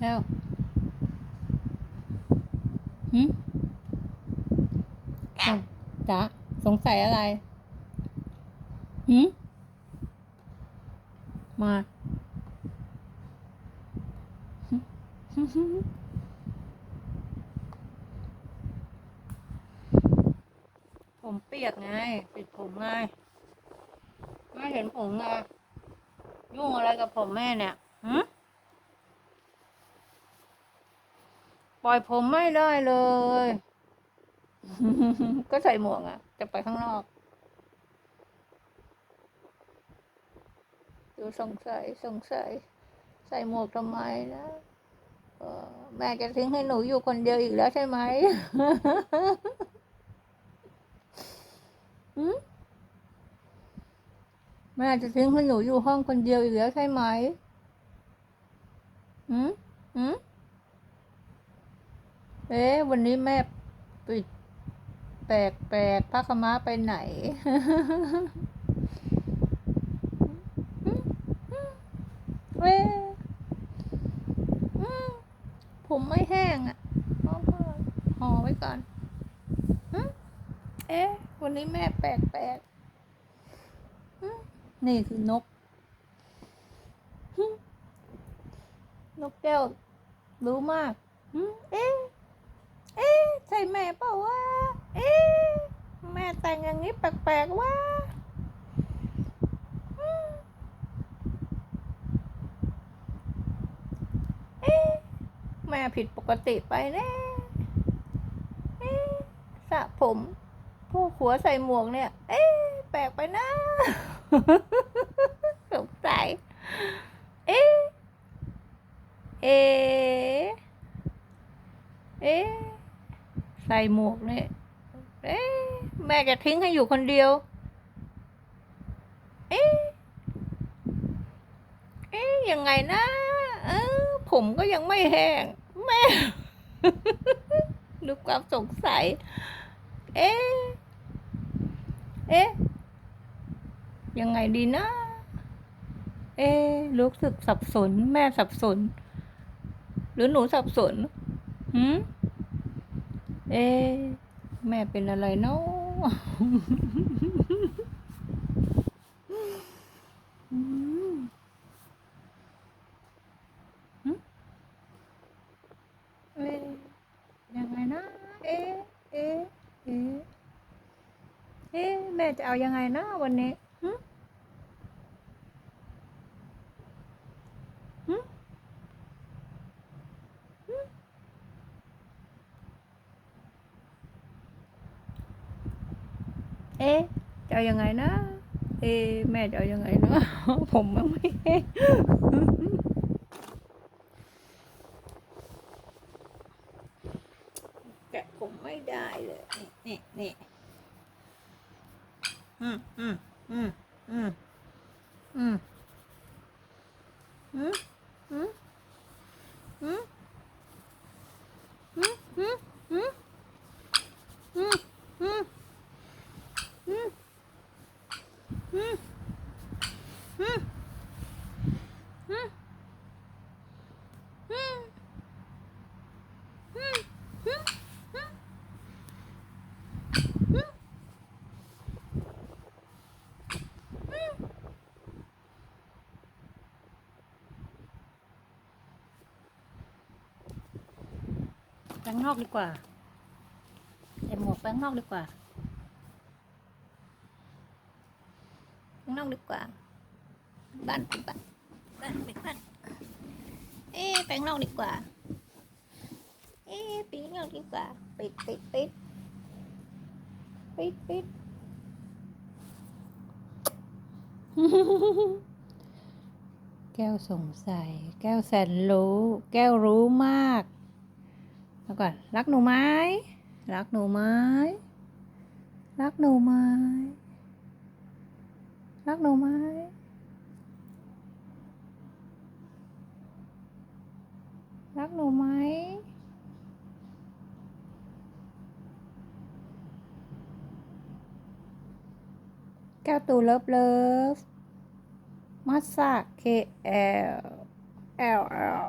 แก้วหืมจ๊ะสงสัยอะไรหืมมาหึผมเปียกไงปิดผมไงไม่เห็นผมไงยุ่งอะไรกับผมแม่เนี่ยหืม ปล่อยผมไม่ได้เลย ก็ใส่หมวกอะจะไปข้างนอก ดูสงสัยสงสัย ใส่หมวกทำไมนะแม่จะทิ้งให้หนูอยู่คนเดียวอีกแล้วใช่ไหมแม่จะทิ้งให้หนูอยู่ห้องคนเดียวอีกแล้วใช่ไหมหืมหืม เอ๊ะวันนี้แม่ปิดแปลกแปลกพระขาวม้าไปไหน เอ๊ผมไม่แห้งอะเอาผ้าห่อไว้ก่อน เอ๊ะ วันนี้แม่แปลกแปลกนี่คือนก นกแก้วรู้มาก เอ๊ะ เอ๊ะใช่แม่เปล่าวะเอ๊ะ แต่งอย่างนี้แปลกๆวะอืมเอ๊ะแม่ผิดปกติไปแน่เอ๊ะสระผม ผู้หัวใส่หมวกเนี่ย เอ๊ะแปลกไปนะสงสัยเอ๊ะเอ๊ะเอ๊ะใส่หมวกเนี่ย เอ๊ะแม่จะทิ้งให้อยู่คนเดียว เอ๊ะเอ๊ะยังไงนะ เออผมก็ยังไม่แห้ง แม่ดูความสงสัย เอ๊ะเอ๊ะยังไงดีนะ เอ๊รู้สึกสับสน แม่สับสน หรือหนูสับสนหืมเอ๊ แม่เป็นอะไรเนาะเอ๊ยยังไงนะ เอ๊ะ เอ๊ะ เอ๊ะ เอ๊ะ แม่จะเอายังไงนะวันนี้ เอ๊ะจะเอายังไงนะ เอ๊ะแม่จะเอายังไงนะผมมันไม่แกะผมไม่ได้เลยนี่นี่นี่อืมอืมอืมอืมอืมอืมอืม แปงนอกดีกว่าใส่หมวกแปงนอกดีกว่าข้างนอกดีกว่า บ้านปิดบ้านบ้านปิดบ้านเอ๊ะไปข้งนอกดีกว่า เอ๊ปิดนอกดีกว่า ปิดปิดปิดปิดปิดแก้วสงสัย แก้วแสนรู้ แก้วรู้มาก แล้วก่อนรักหนูไหมรักหนูไหมรักหนูไหมรักหนูไหมรักหนูไหมแก้วตูเลิฟเลิฟมัสซาเคเอลเอลเอล